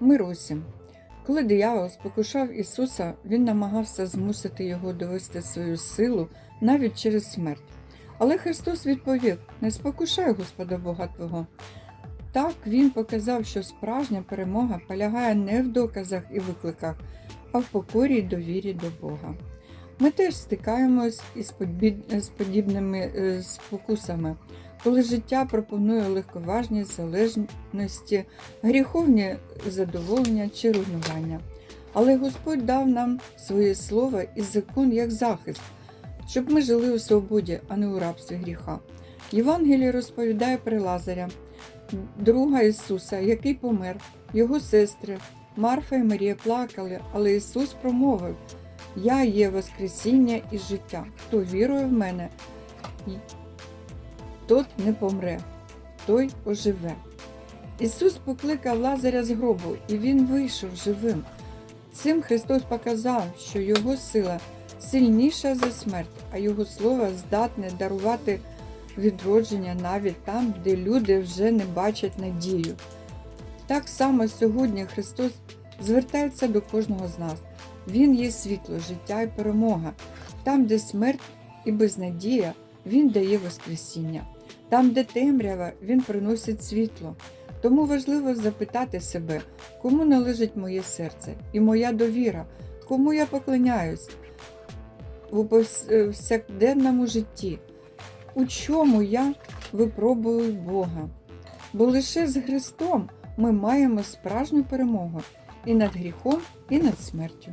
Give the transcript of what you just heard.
Мирусі. Коли диявол спокушав Ісуса, він намагався змусити його довести свою силу навіть через смерть. Але Христос відповів: не спокушай Господа Бога Твого. Так він показав, що справжня перемога полягає не в доказах і викликах, а в покорі й довірі до Бога. Ми теж стикаємось із подібними е, спокусами, коли життя пропонує легковажні залежності, гріховні задоволення чи руйнування. Але Господь дав нам своє слово і закон як захист, щоб ми жили у свободі, а не у рабстві гріха. Євангеліє розповідає про Лазаря, друга Ісуса, який помер, його сестри. Марфа і Марія плакали, але Ісус промовив: Я є Воскресіння і життя. Хто вірує в мене, тот не помре, той оживе. Ісус покликав Лазаря з гробу, і він вийшов живим. Цим Христос показав, що Його сила сильніша за смерть, а Його слово здатне дарувати відродження навіть там, де люди вже не бачать надію. Так само сьогодні Христос звертається до кожного з нас. Він є світло, життя і перемога. Там, де смерть і безнадія, Він дає Воскресіння. Там, де темрява, Він приносить світло. Тому важливо запитати себе, кому належить моє серце і моя довіра, кому я поклоняюсь у повсякденному житті, у чому я випробую Бога. Бо лише з Христом ми маємо справжню перемогу і над гріхом, і над смертю.